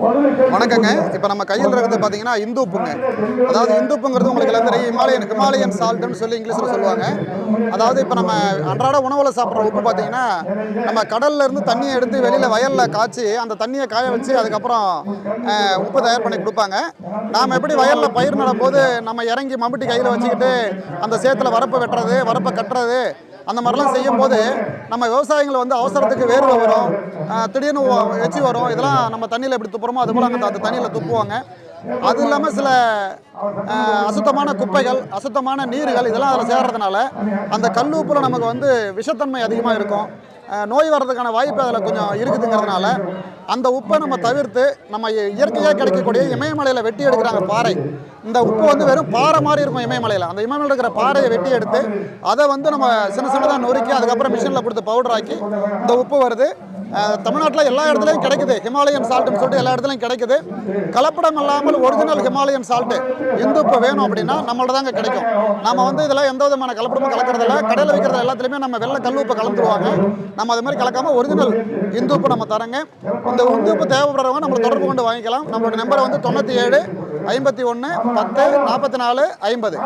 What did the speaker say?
வணக்கங்க. இப்போ நம்ம கையில் இருக்கிறது பார்த்தீங்கன்னா இந்து உப்புங்க. அதாவது இந்து உப்புங்கிறது உங்களுக்கு எல்லாம் தெரியும். ஹிமாலயன் ஹிமாலயன் சால்ட்டுன்னு சொல்லி இங்கிலீஷில் சொல்லுவாங்க. அதாவது இப்போ நம்ம அன்றாட உணவில் சாப்பிட்ற உப்பு பார்த்தீங்கன்னா நம்ம கடல்ல இருந்து தண்ணியை எடுத்து வெளியில் வயலில் காய்ச்சி அந்த தண்ணியை காய வச்சு அதுக்கப்புறம் உப்பு தயார் பண்ணி கொடுப்பாங்க. நாம் எப்படி வயலில் பயிர் நடும்போது நம்ம இறங்கி மம்பட்டி கையில் வச்சுக்கிட்டு அந்த சேத்துல வரப்பை வெட்டுறது வரப்பை கட்டுறது அந்த மாதிரிலாம் செய்யும்போது நம்ம விவசாயிகள் வந்து அவசரத்துக்கு வேர்வை வரும் திடீர்னு எச்சி வரும். இதெல்லாம் நம்ம தண்ணியில் எப்படி துப்புறோமோ அது போல் அந்த அந்த தண்ணியில் துப்புவாங்க. அது இல்லாமல் சில அசுத்தமான குப்பைகள் அசுத்தமான நீர்கள் இதெல்லாம் அதில் சேர்றதுனால அந்த கல் உப்புல நமக்கு வந்து விஷத்தன்மை அதிகமாக இருக்கும். நோய் வர்றதுக்கான வாய்ப்பு அதில் கொஞ்சம் இருக்குதுங்கிறதுனால அந்த உப்பை நம்ம தவிர்த்து நம்ம இயற்கையாக கிடைக்கக்கூடிய இமயமலையில் வெட்டி எடுக்கிறாங்க பாறை. இந்த உப்பு வந்து வெறும் பாறை மாதிரி இருக்கும் இமயமலையில். அந்த இமயமலையில் இருக்கிற பாறையை வெட்டி எடுத்து அதை வந்து நம்ம சின்ன சின்னதாக நொறுக்கி அதுக்கப்புறம் மிஷினில் கொடுத்து பவுடர் ஆக்கி இந்த உப்பு வருது. தமிழ்நாட்டில் எல்லா இடத்துலையும் கிடைக்குது. ஹிமாலயன் சால்ட்டுன்னு சொல்லிட்டு எல்லா இடத்துலையும் கிடைக்குது. கலப்படம் இல்லாமல் ஒரிஜினல் ஹிமாலயன் சால்ட்டு இந்த உப்பு வேணும் அப்படின்னா நம்மள்ட்ட தாங்க கிடைக்கும். நம்ம வந்து இதில் எந்த விதமான கலப்படமும் கலக்கறதில்ல. கடையில் விற்கிறது எல்லாத்துலேயுமே நம்ம வெள்ளை கல் உப்பு கலந்துருவாங்க. நம்ம அது மாதிரி கலக்காமல் ஒரிஜினல் இந்து உப்பு நம்ம தரங்க. இந்த இந்து இப்போ தேவைப்படுறவங்க நம்மளை தொடர்பு கொண்டு வாங்கிக்கலாம். நம்மளோட நம்பர் வந்து தொண்ணூற்றி ஏழு ஐம்பத்தி ஒன்று பத்து நாற்பத்தி நாலு ஐம்பது.